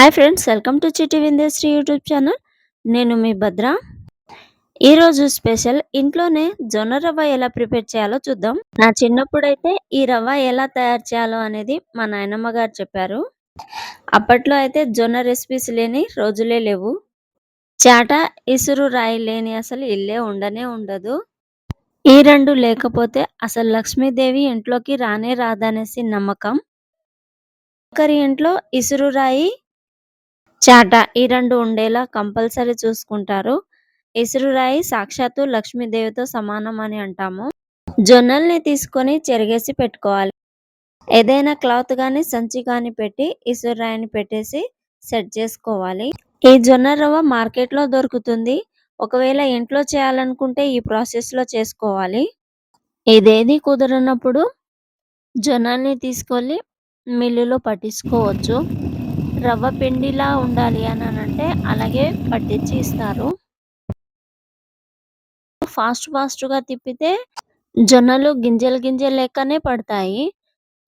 Hi friends welcome to Chitti విందేశ్రీ YouTube channel నేను మీ భద్ర. ఈరోజు special ఇంట్లోనే జొన్న రవ్వ ఎలా ప్రిపేర్ చేయాలో చూద్దాం. నా చిన్నప్పుడైతే ఈ రవ్వ ఎలా తయారు చేయాలో అనేది మా నాయనమ్మ గారు చెప్పారు. అప్పట్లో అయితే జొన్న రెసిపీస్ లేని రోజులే లేవు. చాట ఇసురు రాయి లేని అసలు ఇల్లే ఉండనే ఉండదు. ఈ రెండు లేకపోతే అసలు లక్ష్మీదేవి ఇంట్లోకి రానే రాదనేసి నమ్మకం. ఒకరి ఇంట్లో ఇసురు రాయి చాట ఈ రెండు ఉండేలా కంపల్సరీ చూసుకుంటారు. ఇసురురాయి సాక్షాత్తు లక్ష్మీదేవితో సమానం అని అంటాము. జొన్నల్ని తీసుకొని చెరిగేసి పెట్టుకోవాలి. ఏదైనా క్లాత్ కానీ సంచి కానీ పెట్టి ఇసురురాయిని పెట్టేసి సెట్ చేసుకోవాలి. ఈ జొన్న రవ్వ మార్కెట్లో దొరుకుతుంది. ఒకవేళ ఇంట్లో చేయాలనుకుంటే ఈ ప్రాసెస్లో చేసుకోవాలి. ఇదేది కుదరనప్పుడు జొన్నల్ని తీసుకొని మిల్లులో పట్టించుకోవచ్చు. రవ్వ పిండిలా ఉండాలి అని అంటే అలాగే పట్టించి ఇస్తారు. ఫాస్ట్ ఫాస్ట్గా తిప్పితే జొన్నలు గింజలు గింజలు లెక్కనే పడతాయి.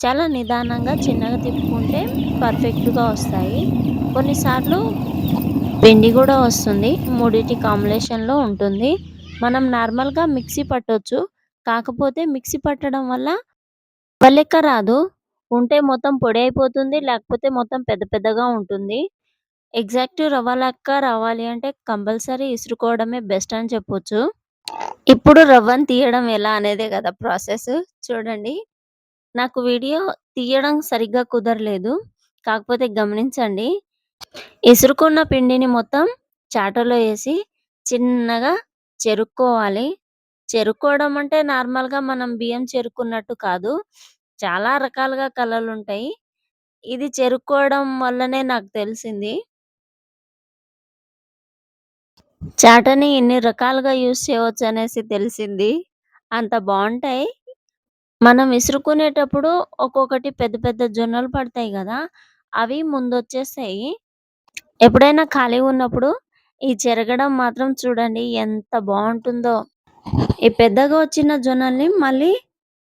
చాలా నిదానంగా చిన్నగా తిప్పుకుంటే పర్ఫెక్ట్గా వస్తాయి. కొన్నిసార్లు పిండి కూడా వస్తుంది. మూడిటి కాంబినేషన్లో ఉంటుంది. మనం నార్మల్గా మిక్సీ పట్టవచ్చు కాకపోతే మిక్సీ పట్టడం వల్ల వల్లెక్క రాదు. ఉంటే మొత్తం పొడి అయిపోతుంది లేకపోతే మొత్తం పెద్ద పెద్దగా ఉంటుంది. ఎగ్జాక్ట్ రవ్వ లెక్క రావాలి అంటే కంపల్సరీ ఇసురుకోవడమే బెస్ట్ అని చెప్పొచ్చు. ఇప్పుడు రవ్వను తీయడం ఎలా అనేదే కదా ప్రాసెస్. చూడండి నాకు వీడియో తీయడం సరిగ్గా కుదరలేదు. కాకపోతే గమనించండి ఇసురుకున్న పిండిని మొత్తం చాటలో వేసి చిన్నగా చెరుక్కోవాలి. చెరుక్కోవడం అంటే నార్మల్గా మనం బియ్యం చెరుక్కున్నట్టు కాదు. చాలా రకాలుగా ఉంటాయి ఇది చెరుక్కోవడం వల్లనే నాకు తెలిసింది. చాటని ఇన్ని రకాలుగా యూజ్ చేయవచ్చు అనేసి తెలిసింది. అంత బాగుంటాయి మనం విసురుకునేటప్పుడు ఒక్కొక్కటి పెద్ద పెద్ద జొన్నలు పడతాయి కదా అవి ముందొచ్చేస్తాయి. ఎప్పుడైనా ఖాళీ ఉన్నప్పుడు ఈ చెరగడం మాత్రం చూడండి ఎంత బాగుంటుందో ఈ పెద్దగా వచ్చిన జొన్నల్ని మళ్ళీ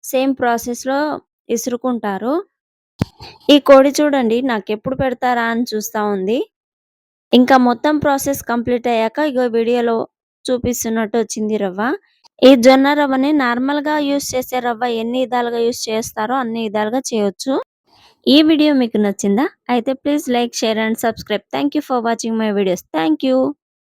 సేమ్ ప్రాసెస్‌లో ఇసురుకుంటారు. ఈ కోడి చూడండి నాకు ఎప్పుడు పెడతారా అని చూస్తా ఉంది. ఇంకా మొత్తం ప్రాసెస్ కంప్లీట్ అయ్యాక ఇగో వీడియోలో చూపిస్తున్నట్టు వచ్చింది రవ్వ. ఈ జొన్న రవ్వని నార్మల్‌గా యూస్ చేసే రవ్వ ఎన్ని విధాలుగా యూస్ చేస్తారో అన్ని విధాలుగా చేయొచ్చు. ఈ వీడియో మీకు నచ్చిందా? అయితే please like, share and subscribe. Thank you for watching my videos. Thank you.